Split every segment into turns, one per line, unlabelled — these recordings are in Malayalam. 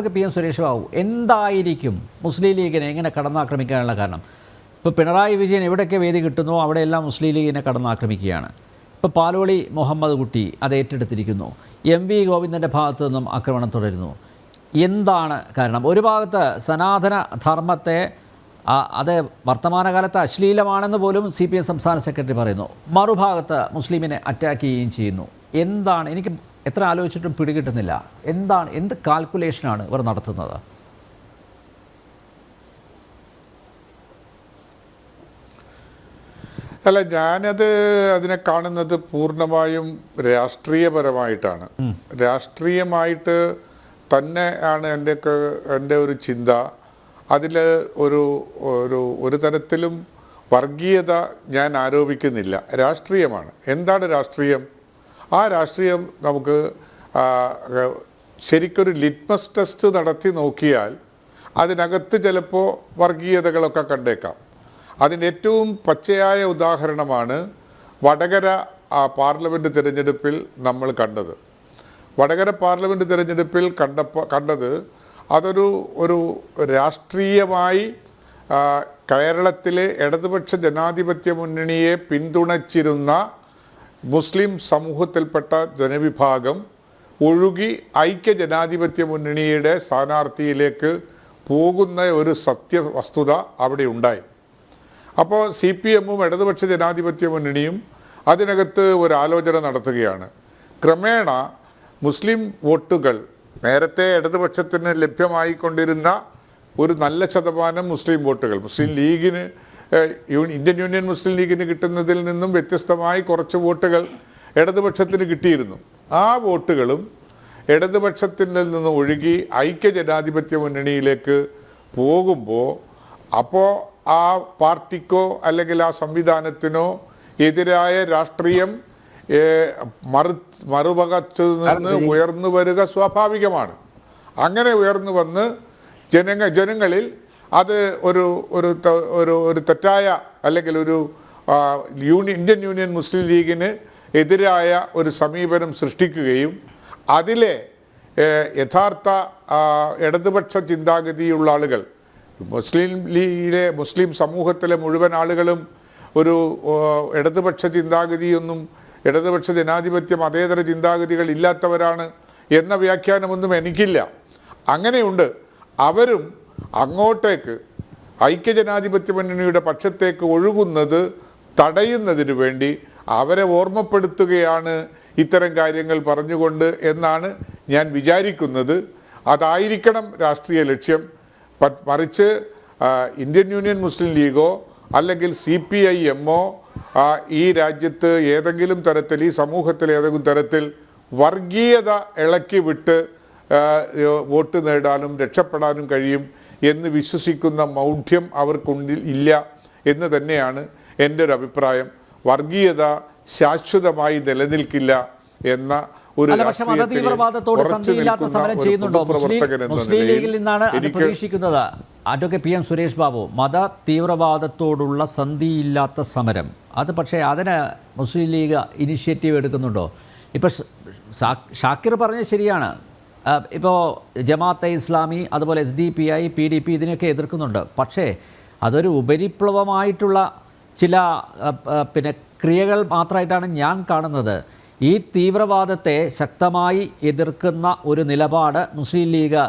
അവിടെയൊക്കെ പി എം സുരേഷ് ബാബു എന്തായിരിക്കും മുസ്ലിം ലീഗിനെ എങ്ങനെ കടന്നാക്രമിക്കാനുള്ള കാരണം? ഇപ്പോൾ പിണറായി വിജയൻ എവിടെയൊക്കെ വേദി കിട്ടുന്നോ അവിടെയെല്ലാം മുസ്ലിം ലീഗിനെ കടന്നാക്രമിക്കുകയാണ്. ഇപ്പോൾ പാലോളി മുഹമ്മദ് കുട്ടി അത് ഏറ്റെടുത്തിരിക്കുന്നു. എം വി ഗോവിന്ദന്റെ ഭാഗത്തു നിന്നും ആക്രമണം തുടരുന്നു. എന്താണ് കാരണം? ഒരു ഭാഗത്ത് സനാതന ധർമ്മത്തെ അത് വർത്തമാനകാലത്ത് അശ്ലീലമാണെന്ന് പോലും സി പി എം സംസ്ഥാന സെക്രട്ടറി പറയുന്നു. മറുഭാഗത്ത് മുസ്ലിമിനെ അറ്റാക്ക് ചെയ്യുകയും ചെയ്യുന്നു. എന്താണ്? എനിക്ക് എത്ര ആലോചിച്ചിട്ടും പിടികിട്ടുന്നില്ല. എന്താണ് എന്ത് കാൽക്കുലേഷനാണ് ഇവർ നടത്തുന്നത്?
അല്ല ഞാനത് അതിനെ കാണുന്നത് പൂർണമായും രാഷ്ട്രീയപരമായിട്ടാണ്. രാഷ്ട്രീയമായിട്ട് തന്നെ ആണ് എന്റെ എന്റെ ഒരു ചിന്ത. അതിൽ ഒരു ഒരു ഒരു തരത്തിലും വർഗീയത ഞാൻ ആരോപിക്കുന്നില്ല. രാഷ്ട്രീയമാണ്. എന്താണ് രാഷ്ട്രീയം? ആ രാഷ്ട്രീയം നമുക്ക് ശരിക്കൊരു ലിറ്റ്മസ് ടെസ്റ്റ് നടത്തി നോക്കിയാൽ അതിനകത്ത് ചിലപ്പോൾ വർഗീയതകളൊക്കെ കണ്ടേക്കാം. അതിന് ഏറ്റവും പച്ചയായ ഉദാഹരണമാണ് വടകര ആ, പാർലമെന്റ് തിരഞ്ഞെടുപ്പിൽ നമ്മൾ കണ്ടത്. വടകര പാർലമെന്റ് തിരഞ്ഞെടുപ്പിൽ കണ്ടപ്പോൾ കണ്ടത് അതൊരു ഒരു രാഷ്ട്രീയമായി കേരളത്തിലെ ഇടതുപക്ഷ ജനാധിപത്യ മുന്നണിയെ പിന്തുണച്ചിരുന്ന മുസ്ലിം സമൂഹത്തിൽപ്പെട്ട ജനവിഭാഗം ഒഴുകി ഐക്യ ജനാധിപത്യ മുന്നണിയുടെ സ്ഥാനാർത്ഥിയിലേക്ക് പോകുന്ന ഒരു സത്യ വസ്തുത അവിടെ ഉണ്ടായി. അപ്പോൾ സി പി എമ്മും ഇടതുപക്ഷ ജനാധിപത്യ മുന്നണിയും അതിനകത്ത് ഒരു ആലോചന നടത്തുകയാണ്. ക്രമേണ മുസ്ലിം വോട്ടുകൾ നേരത്തെ ഇടതുപക്ഷത്തിന് ലഭ്യമായിക്കൊണ്ടിരുന്ന ഒരു നല്ല ശതമാനം മുസ്ലിം വോട്ടുകൾ. മുസ്ലിം ലീഗിന് ഇന്ത്യൻ യൂണിയൻ മുസ്ലിം ലീഗിന് കിട്ടുന്നതിൽ നിന്നും വ്യത്യസ്തമായി കുറച്ച് വോട്ടുകൾ ഇടതുപക്ഷത്തിന് കിട്ടിയിരുന്നു. ആ വോട്ടുകളും ഇടതുപക്ഷത്തിൽ നിന്ന് ഒഴുകി ഐക്യ ജനാധിപത്യ മുന്നണിയിലേക്ക് പോകുമ്പോൾ അപ്പോൾ ആ പാർട്ടിക്കോ അല്ലെങ്കിൽ ആ സംവിധാനത്തിനോ എതിരായ രാഷ്ട്രീയം മറു മറുപകത്തു നിന്ന് ഉയർന്നു വരിക സ്വാഭാവികമാണ്. അങ്ങനെ ഉയർന്നു വന്ന് ജനങ്ങ ജനങ്ങളിൽ അത് ഒരു ഒരു ഒരു ഒരു തെറ്റായ അല്ലെങ്കിൽ ഒരു യൂണിയൻ ഇന്ത്യൻ യൂണിയൻ മുസ്ലിം ലീഗിന് എതിരായ ഒരു സമീപനം സൃഷ്ടിക്കുകയും അതിലെ യഥാർത്ഥ ഇടതുപക്ഷ ചിന്താഗതിയുള്ള ആളുകൾ മുസ്ലിം ലീഗിലെ മുസ്ലിം സമൂഹത്തിലെ മുഴുവൻ ആളുകളും ഒരു ഇടതുപക്ഷ ചിന്താഗതിയൊന്നും ഇടതുപക്ഷ ജനാധിപത്യ മതേതര ചിന്താഗതികൾ ഇല്ലാത്തവരാണ് എന്ന വ്യാഖ്യാനമൊന്നും എനിക്കില്ല. അങ്ങനെയുണ്ട്. അവരും അങ്ങോട്ടേക്ക് ഐക്യജനാധിപത്യ മുന്നണിയുടെ പക്ഷത്തേക്ക് ഒഴുകുന്നത് തടയുന്നതിന് വേണ്ടി അവരെ ഓർമ്മപ്പെടുത്തുകയാണ് ഇത്തരം കാര്യങ്ങൾ പറഞ്ഞുകൊണ്ട് എന്നാണ് ഞാൻ വിചാരിക്കുന്നത്. അതായിരിക്കണം രാഷ്ട്രീയ ലക്ഷ്യം. മറിച്ച് ഇന്ത്യൻ യൂണിയൻ മുസ്ലിം ലീഗോ അല്ലെങ്കിൽ സി പി ഐ എമ്മോ ഈ രാജ്യത്ത് ഏതെങ്കിലും തരത്തിൽ ഈ സമൂഹത്തിൽ ഏതെങ്കിലും തരത്തിൽ വർഗീയത ഇളക്കി വിട്ട് വോട്ട് നേടാനും രക്ഷപ്പെടാനും കഴിയും. എന്ന് വിശ്വസിക്കുന്ന മൗഢ്യം അവർക്കുണ്ടിൽ ഇല്ല എന്ന് തന്നെയാണ് എന്റെ ഒരു അഭിപ്രായം. വർഗീയത ശാശ്വതമായി നിലനിൽക്കില്ല എന്ന ഒരു
പക്ഷെ മതതീവ്രവാദത്തോട് സന്ധിയില്ലാത്ത സമരം ചെയ്യുന്നുണ്ടോ? മുസ്ലിം ലീഗിൽ നിന്നാണ് അത് പ്രതീക്ഷിക്കുന്നത്. Advocate P M Suresh Babu മത തീവ്രവാദത്തോടുള്ള സന്ധിയില്ലാത്ത സമരം. അത് പക്ഷേ അതിന് മുസ്ലിം ലീഗ് ഇനിഷ്യേറ്റീവ് എടുക്കുന്നുണ്ടോ? ഇപ്പം ഷാക്കിർ പറഞ്ഞത് ശരിയാണ്. ഇപ്പോൾ ജമാഅത്തെ ഇസ്ലാമി അതുപോലെ S D P I P D P ഇതിനെയൊക്കെ എതിർക്കുന്നുണ്ട്. പക്ഷേ അതൊരു ഉപരിപ്ലവമായിട്ടുള്ള ചില പിന്നെ ക്രിയകൾ മാത്രമായിട്ടാണ് ഞാൻ കാണുന്നത്. ഈ തീവ്രവാദത്തെ ശക്തമായി എതിർക്കുന്ന ഒരു നിലപാട് മുസ്ലിം ലീഗ്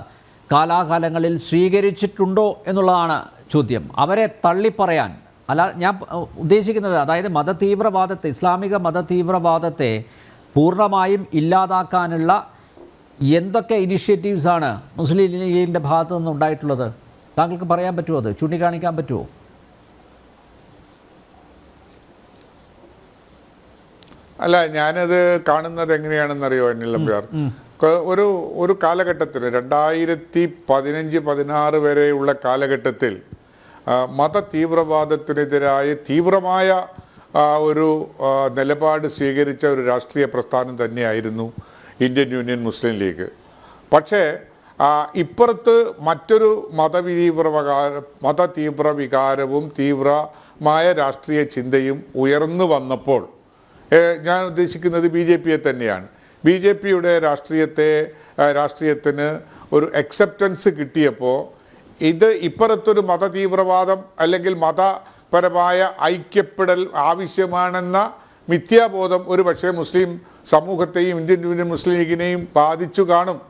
കാലാകാലങ്ങളിൽ സ്വീകരിച്ചിട്ടുണ്ടോ എന്നുള്ളതാണ് ചോദ്യം. അവരെ തള്ളിപ്പറയാൻ അല്ല ഞാൻ ഉദ്ദേശിക്കുന്നത് അതായത് മതതീവ്രവാദത്തെ ഇസ്ലാമിക മതതീവ്രവാദത്തെ പൂർണമായും ഇല്ലാതാക്കാനുള്ള എന്തൊക്കെ ഇനിഷ്യേറ്റീവ്സാണ് മുസ്ലിം ലീഗിന്റെ ഭാഗത്തു നിന്ന് ഉണ്ടായിട്ടുള്ളത്? താങ്കൾക്ക് പറയാൻ പറ്റുമോ അത്? ചൂണ്ടിക്കാണിക്കാൻ പറ്റുമോ?
അല്ല ഞാനത് കാണുന്നത് എങ്ങനെയാണെന്നറിയോ നമ്പ്യാർ ക- ഒരു ഒരു കാലഘട്ടത്തിൽ രണ്ടായിരത്തി പതിനഞ്ച് പതിനാറ് വരെയുള്ള കാലഘട്ടത്തിൽ മത തീവ്രവാദത്തിനെതിരായ തീവ്രമായ ഒരു നിലപാട് സ്വീകരിച്ച ഒരു രാഷ്ട്രീയ പ്രസ്ഥാനം തന്നെയായിരുന്നു. Indian Union Muslim League. പക്ഷേ ഇപ്പുറത്ത് മറ്റൊരു മതതീവ്രവകാര മത തീവ്ര വികാരവും തീവ്രമായ രാഷ്ട്രീയ ചിന്തയും ഉയർന്നു വന്നപ്പോൾ ഞാൻ ഉദ്ദേശിക്കുന്നത് ബി ജെ പിയെ തന്നെയാണ്. ബി ജെ പിയുടെ രാഷ്ട്രീയത്തെ രാഷ്ട്രീയത്തിന് ഒരു അക്സെപ്റ്റൻസ് കിട്ടിയപ്പോൾ ഇത് ഇപ്പുറത്തൊരു മത തീവ്രവാദം അല്ലെങ്കിൽ മതപരമായ ഐക്യപ്പെടൽ ആവശ്യമാണെന്ന മിഥ്യാബോധം ഒരു പക്ഷേ മുസ്ലിം സമൂഹത്തെയും ഇന്ത്യൻ യൂണിയൻ മുസ്ലിം ലീഗിനെയും ബാധിച്ചു കാണും.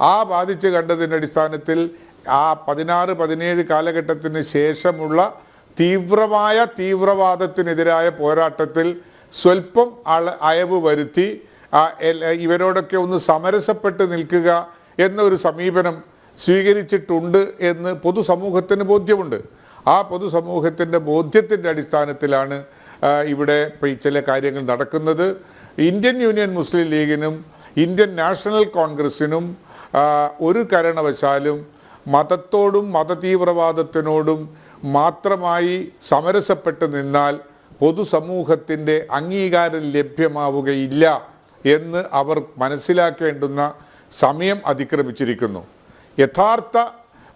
ആ ബാധിച്ചു കണ്ടതിന്റെ അടിസ്ഥാനത്തിൽ ആ പതിനാറ് പതിനേഴ് കാലഘട്ടത്തിന് ശേഷമുള്ള തീവ്രമായ തീവ്രവാദത്തിനെതിരായ പോരാട്ടത്തിൽ സ്വല്പം അയവ് വരുത്തി ഇവരോടൊക്കെ ഒന്ന് സമരസപ്പെട്ട് നിൽക്കുക എന്നൊരു സമീപനം സ്വീകരിച്ചിട്ടുണ്ട് എന്ന് പൊതുസമൂഹത്തിന് ബോധ്യമുണ്ട്. ആ പൊതുസമൂഹത്തിന്റെ ബോധ്യത്തിന്റെ അടിസ്ഥാനത്തിലാണ് ഇവിടെ ചില കാര്യങ്ങൾ നടക്കുന്നത്. ഇന്ത്യൻ യൂണിയൻ മുസ്ലിം ലീഗിനും ഇന്ത്യൻ നാഷണൽ കോൺഗ്രസിനും ഒരു കാരണവശാലും മതത്തോടും മതതീവ്രവാദത്തിനോടും മാത്രമായി സമരസപ്പെട്ട് നിന്നാൽ പൊതുസമൂഹത്തിന്റെ അംഗീകാരം ലഭ്യമാവുകയില്ല എന്ന് അവർ മനസ്സിലാക്കേണ്ടുന്ന സമയം അതിക്രമിച്ചിരിക്കുന്നു. യഥാർത്ഥ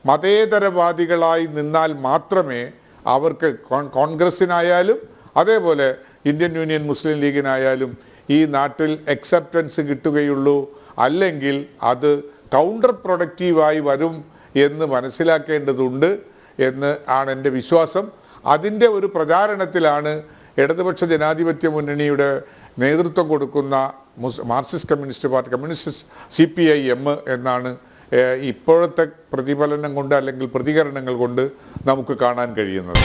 മതേതരവാദികളായി നിന്നാൽ മാത്രമേ അവർക്ക് കോൺ- കോൺഗ്രസിനായാലും അതേപോലെ ഇന്ത്യൻ യൂണിയൻ മുസ്ലിം ലീഗിനായാലും ഈ നാട്ടിൽ അക്സെപ്റ്റൻസ് കിട്ടുകയുള്ളൂ. അല്ലെങ്കിൽ അത് കൗണ്ടർ പ്രൊഡക്റ്റീവായി വരും എന്ന് മനസ്സിലാക്കേണ്ടതുണ്ട് എന്ന് ആണ് എന്റെ വിശ്വാസം. അതിന്റെ ഒരു പ്രചാരണത്തിലാണ് ഇടതുപക്ഷ ജനാധിപത്യ മുന്നണിയുടെ നേതൃത്വം കൊടുക്കുന്ന Marxist Communist Party Communist C P I M എന്നാണ് ഇപ്പോഴത്തെ പ്രതിഫലനം കൊണ്ട് അല്ലെങ്കിൽ പ്രതികരണങ്ങൾ കൊണ്ട് നമുക്ക് കാണാൻ കഴിയുന്നത്.